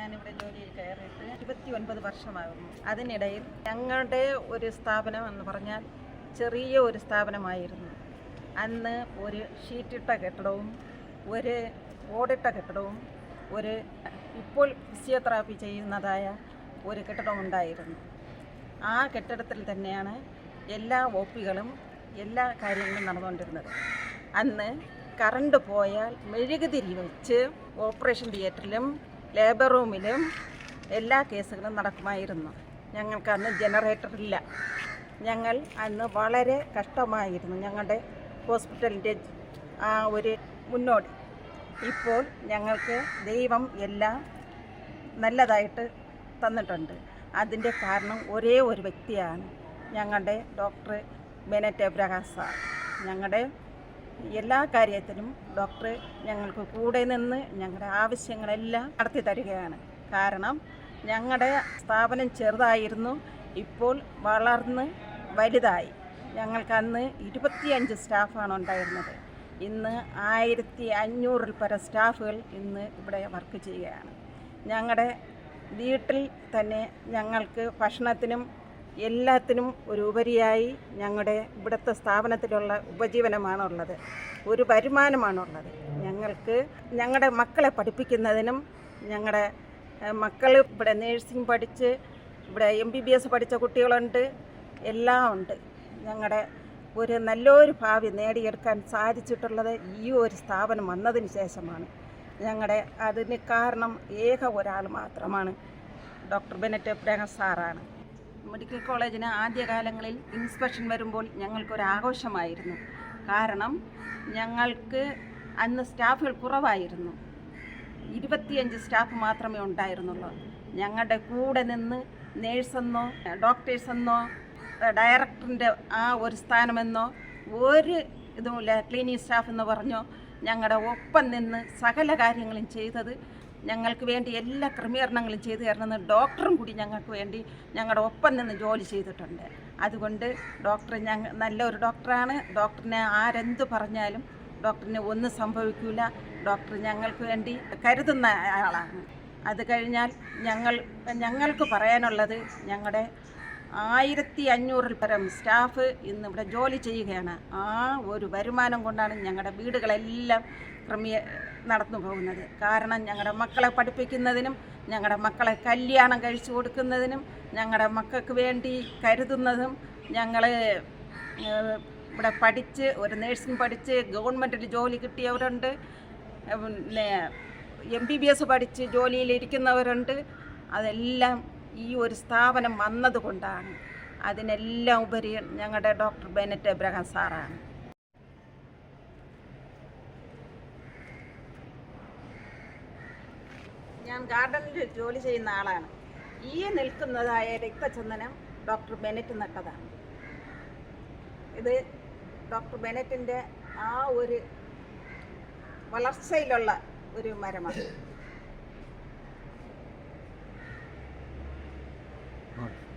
ഞാനിവിടെ ജോലിയിൽ കയറിയിട്ട് ഇരുപത്തി ഒൻപത് വർഷമാകുന്നു. അതിനിടയിൽ ഞങ്ങളുടെ ഒരു സ്ഥാപനം എന്ന് പറഞ്ഞാൽ ചെറിയ ഒരു സ്ഥാപനമായിരുന്നു. അന്ന് ഒരു ഷീറ്റിട്ട കെട്ടിടവും ഒരു ഓടിട്ട കെട്ടിടവും ഒരു ഇപ്പോൾ ഫിസിയോതെറാപ്പി ചെയ്യുന്നതായ ഒരു കെട്ടിടം ഉണ്ടായിരുന്നു. ആ കെട്ടിടത്തിൽ തന്നെയാണ് എല്ലാ ഒ പികളും എല്ലാ കാര്യങ്ങളും നടന്നുകൊണ്ടിരുന്നത്. അന്ന് കറണ്ട് പോയാൽ മെഴുകുതിരി വെച്ച് ഓപ്പറേഷൻ തിയേറ്ററിലും ലേബർ റൂമിലും എല്ലാ കേസുകളും നടക്കുമായിരുന്നു. ഞങ്ങൾക്ക് അന്ന് ജനറേറ്റർ ഇല്ല. ഞങ്ങൾ അന്ന് വളരെ കഷ്ടമായിരുന്നു ഞങ്ങളുടെ ഹോസ്പിറ്റലിന്റെ ആ ഒരു മുന്നോട്ട് ഇപ്പോൾ ഞങ്ങൾക്ക് ദൈവം എല്ലാം നല്ലതായിട്ട് തന്നിട്ടുണ്ട്. അതിന്റെ കാരണം ഒരേ ഒരു വ്യക്തിയാണ് ഞങ്ങളുടെ ഡോക്ടർ ബെനറ്റ് എബ്രഹാം ഞങ്ങളുടെ എല്ലാ കാര്യത്തിലും ഡോക്ടർ ഞങ്ങൾക്ക് കൂടെ നിന്ന് ഞങ്ങളുടെ ആവശ്യങ്ങളെല്ലാം നടത്തി തരികയാണ്. കാരണം ഞങ്ങളുടെ സ്ഥാപനം ചെറുതായിരുന്നു ഇപ്പോൾ വളർന്ന് വലുതായി. ഞങ്ങൾക്ക് അന്ന് ഇരുപത്തിയഞ്ച് സ്റ്റാഫാണ് ഉണ്ടായിരുന്നത്. ഇന്ന് ആയിരത്തി അഞ്ഞൂറിൽ പരം സ്റ്റാഫുകൾ ഇന്ന് ഇവിടെ വർക്ക് ചെയ്യുകയാണ്. ഞങ്ങളുടെ വീട്ടിൽ തന്നെ ഞങ്ങൾക്ക് ഭക്ഷണത്തിനും എല്ലാത്തിനും ഒരു ഉപരിയായി ഞങ്ങളുടെ ഇവിടുത്തെ സ്ഥാപനത്തിലുള്ള ഉപജീവനമാണുള്ളത്. ഒരു വരുമാനമാണുള്ളത്. ഞങ്ങൾക്ക് ഞങ്ങളുടെ മക്കളെ പഠിപ്പിക്കുന്നതിനും ഞങ്ങളുടെ മക്കൾ ഇവിടെ നേഴ്സിംഗ് പഠിച്ച് ഇവിടെ എം ബി ബി എസ് പഠിച്ച കുട്ടികളുണ്ട്. എല്ലാം ഉണ്ട്. ഞങ്ങളുടെ ഒരു നല്ലൊരു ഭാവി നേടിയെടുക്കാൻ സാധിച്ചിട്ടുള്ളത് ഈ ഒരു സ്ഥാപനം വന്നതിന് ശേഷമാണ്. ഞങ്ങളുടെ അതിന് കാരണം ഏക ഒരാൾ മാത്രമാണ് ഡോക്ടർ ബെനറ്റ് എബ്രഹാം സാറാണ്. മെഡിക്കൽ കോളേജിന് ആദ്യകാലങ്ങളിൽ ഇൻസ്പെക്ഷൻ വരുമ്പോൾ ഞങ്ങൾക്കൊരു ആഘോഷമായിരുന്നു കാരണം ഞങ്ങൾക്ക് അന്ന് സ്റ്റാഫുകൾ കുറവായിരുന്നു. ഇരുപത്തിയഞ്ച് സ്റ്റാഫ് മാത്രമേ ഉണ്ടായിരുന്നുള്ളൂ. ഞങ്ങളുടെ കൂടെ നിന്ന് നേഴ്സെന്നോ ഡോക്ടേഴ്സെന്നോ ഡയറക്ടറിന്റെ ആ ഒരു സ്ഥാനമെന്നോ ഒരു ഇതുമില്ല ക്ലീനിങ് സ്റ്റാഫ് എന്ന് പറഞ്ഞോ ഞങ്ങളുടെ ഒപ്പം നിന്ന് സകല കാര്യങ്ങളും ചെയ്തത് ഞങ്ങൾക്ക് വേണ്ടി എല്ലാ ക്രമീകരണങ്ങളും ചെയ്തു തരണമെന്ന് ഡോക്ടറും കൂടി ഞങ്ങൾക്ക് വേണ്ടി ഞങ്ങളുടെ ഒപ്പം നിന്ന് ജോലി ചെയ്തിട്ടുണ്ട്. അതുകൊണ്ട് ഡോക്ടർ ഞങ്ങൾ നല്ലൊരു ഡോക്ടറാണ്. ഡോക്ടറിനെ ആരെന്ത് പറഞ്ഞാലും ഡോക്ടറിന് ഒന്നും സംഭവിക്കില്ല ഡോക്ടർ ഞങ്ങൾക്ക് വേണ്ടി കരുതുന്ന ആളാണ്. അത് കഴിഞ്ഞാൽ ഞങ്ങൾ ഞങ്ങൾക്ക് പറയാനുള്ളത് ഞങ്ങളുടെ ആയിരത്തി അഞ്ഞൂറിൽ പരം സ്റ്റാഫ് ഇന്ന് ഇവിടെ ജോലി ചെയ്യുകയാണ്. ആ ഒരു വരുമാനം കൊണ്ടാണ് ഞങ്ങളുടെ വീടുകളെല്ലാം ക്രമീ നടന്നു പോകുന്നത്. കാരണം ഞങ്ങളുടെ മക്കളെ പഠിപ്പിക്കുന്നതിനും ഞങ്ങളുടെ മക്കളെ കല്യാണം കഴിച്ചു കൊടുക്കുന്നതിനും ഞങ്ങളുടെ മക്കൾക്ക് വേണ്ടി കരുതുന്നതും ഞങ്ങൾ ഇവിടെ പഠിച്ച് ഒരു നേഴ്സിംഗ് പഠിച്ച് ഗവൺമെന്റിൽ ജോലി കിട്ടിയവരുണ്ട്. പിന്നെ എം ബി ബി എസ് പഠിച്ച് ജോലിയിലിരിക്കുന്നവരുണ്ട്. അതെല്ലാം ഈ ഒരു സ്ഥാപനം വന്നതുകൊണ്ടാണ് അതിനെല്ലാം ഉപരി ഞങ്ങളുടെ ഡോക്ടർ ബെനറ്റ് എബ്രഹാം സാറാണ്. ഞാൻ ഗാർഡനിൽ ജോലി ചെയ്യുന്ന ആളാണ്. ഈ നിൽക്കുന്നതായ രക്തചന്ദനം ഡോക്ടർ ബെനറ്റ് നട്ടതാണ്. ഇത് ഡോക്ടർ ബെനറ്റിന്റെ ആ ഒരു വളർച്ചയിലുള്ള ഒരു മരമാണ്. ঘর